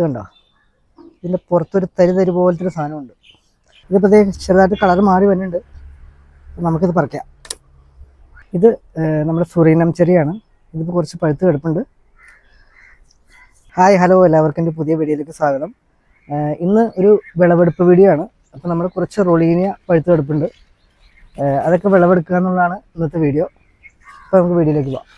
ഇത് കണ്ടോ ഇതിന്റെ പുറത്തൊരു തരി തരി പോലത്തെ ഒരു സാധനമുണ്ട് ഇതിപ്പോൾ ചെറുതായിട്ട് കളർ മാറി വരുന്നുണ്ട്. നമുക്കിത് പറിക്കാം. ഇത് നമ്മുടെ സുറീനം ചെറിയാണ് ഇതിപ്പോൾ കുറച്ച് പഴുത്ത് കിടപ്പുണ്ട്. ഹായ് ഹലോ എല്ലാവർക്കും എന്റെ പുതിയ വീഡിയോയിലേക്ക് സ്വാഗതം. ഇന്ന് ഒരു വിളവെടുപ്പ് വീഡിയോ ആണ്. അപ്പോൾ നമ്മൾ കുറച്ച് റൊളീനിയ പഴുത്ത് കിടപ്പുണ്ട്. അതൊക്കെ വിളവെടുക്കുക എന്നുള്ളതാണ് ഇന്നത്തെ വീഡിയോ. അപ്പോൾ നമുക്ക് വീഡിയോയിലേക്ക് പോകാം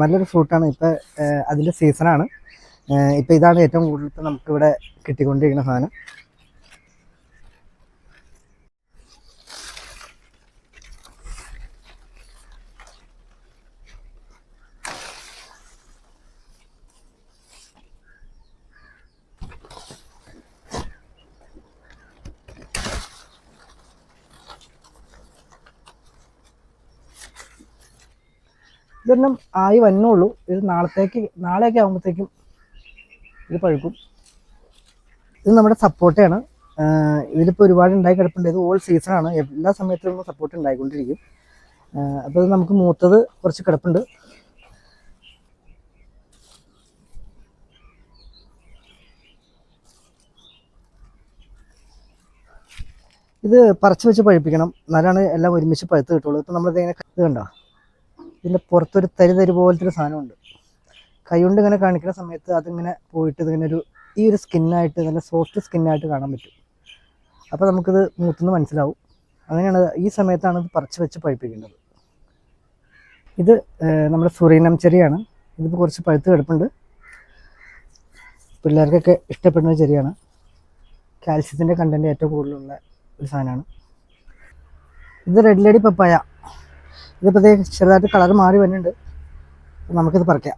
നല്ലൊരു ഫ്രൂട്ടാണ് ഇപ്പോൾ അതിന്റെ സീസണാണ്. ഇപ്പോൾ ഇതാണ് ഏറ്റവും കൂടുതൽ ഇപ്പോൾ നമുക്കിവിടെ കിട്ടിക്കൊണ്ടിരിക്കുന്ന സാധനം. ഇതൊന്നും ആയി വന്നുള്ളൂ ഇത് നാളത്തേക്ക് നാളെയൊക്കെ ആകുമ്പോഴത്തേക്കും ഇത് പഴുക്കും. ഇത് നമ്മുടെ സപ്പോർട്ടയാണ്. ഇതിലിപ്പോൾ ഒരുപാട് ഉണ്ടായി കിടപ്പുണ്ട്. ഇത് ഓൾ സീസണാണ് എല്ലാ സമയത്തും സപ്പോർട്ട് ഉണ്ടായിക്കൊണ്ടിരിക്കും. അപ്പോൾ ഇത് നമുക്ക് മൂത്തത് കുറച്ച് കിടപ്പുണ്ട്. ഇത് പറിച്ച് വെച്ച് പഴുപ്പിക്കണം. എന്നാലാണ് എല്ലാം ഒരുമിച്ച് പഴുത്ത് കിട്ടുള്ളൂ. ഇപ്പം നമ്മളിത് ഇങ്ങനെ ഇത് കണ്ടോ? ഇതിന്റെ പുറത്തൊരു തരി തരി പോലത്തെ ഒരു സാധനമുണ്ട് കൈകൊണ്ട് ഇങ്ങനെ കാണിക്കുന്ന സമയത്ത് അതിങ്ങനെ പോയിട്ട് ഇതിങ്ങനെ ഒരു ഈ ഒരു സ്കിന്നായിട്ട് നല്ല സോഫ്റ്റ് സ്കിന്നായിട്ട് കാണാൻ പറ്റും. അപ്പോൾ നമുക്കിത് മൂത്തുനിന്ന് മനസ്സിലാവും. അങ്ങനെയാണ് ഈ സമയത്താണ് ഇത് പറിച്ച് വെച്ച് പഴുപ്പിക്കേണ്ടത്. ഇത് നമ്മുടെ സുറീനം ചെറിയാണ് ഇതിപ്പോൾ കുറച്ച് പഴുത്ത് കിടപ്പുണ്ട്. പിള്ളേർക്കൊക്കെ ഇഷ്ടപ്പെടുന്ന ചെറിയാണ് കാൽസ്യത്തിന്റെ കണ്ടന്റ് ഏറ്റവും കൂടുതലുള്ള ഒരു സാധനമാണ്. ഇത് റെഡ് ലേഡി പപ്പായ ഇതിപ്പോൾ ദേ ചെറുതായിട്ട് കളർ മാറി വരുന്നുണ്ട്. നമുക്കിത് പറിക്കാം.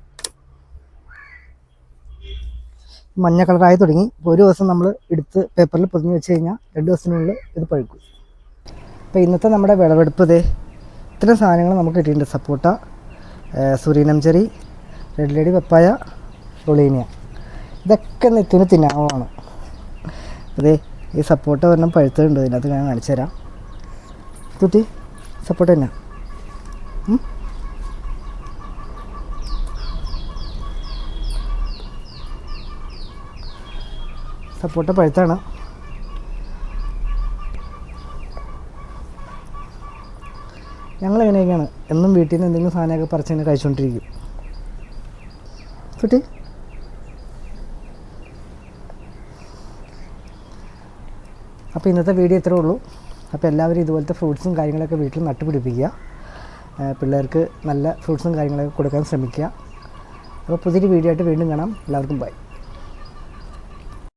മഞ്ഞ കളറായി തുടങ്ങി. ഇപ്പോൾ ഒരു ദിവസം നമ്മൾ എടുത്ത് പേപ്പറിൽ പൊതിഞ്ഞ് വെച്ച് കഴിഞ്ഞാൽ രണ്ട് ദിവസത്തിനുള്ളിൽ ഇത് പഴുക്കും. അപ്പോൾ ഇന്നത്തെ നമ്മുടെ വിളവെടുപ്പ് ഇതേ ഇത്തരം സാധനങ്ങൾ നമുക്ക് കിട്ടിയിട്ടുണ്ട്. സപ്പോട്ട Surinam cherry red lady papaya rollinia. ഇതൊക്കെ നെത്തിന് തിന്നാവാണ് അതേ ഈ സപ്പോട്ട ഒരെണ്ണം പഴുത്തുണ്ട് ഇതിനകത്ത് ഞാൻ കാണിച്ചു തരാം തുട്ടി സപ്പോട്ട തന്നെ. ഉം? സപ്പോട്ട പഴുത്താണ്. ഞങ്ങൾ എങ്ങനെയൊക്കെയാണ് എന്നും വീട്ടിൽ നിന്ന് എന്തെങ്കിലും സാധനമൊക്കെ പറിച്ച് തന്നെ കഴിച്ചുകൊണ്ടിരിക്കും കുട്ടി? അപ്പോൾ ഇന്നത്തെ വീഡിയോ ഇത്രേ ഉള്ളൂ. അപ്പോൾ എല്ലാവരും ഇതുപോലത്തെ ഫ്രൂട്ട്സും കാര്യങ്ങളൊക്കെ വീട്ടിൽ നട്ടുപിടിപ്പിക്കുക. പിള്ളേർക്ക് നല്ല ഫ്രൂട്ട്സും കാര്യങ്ങളൊക്കെ കൊടുക്കാൻ ശ്രമിക്കുക. അപ്പോൾ പുതിയൊരു വീഡിയോ ആയിട്ട് വീണ്ടും കാണാം. എല്ലാവർക്കും ബൈ.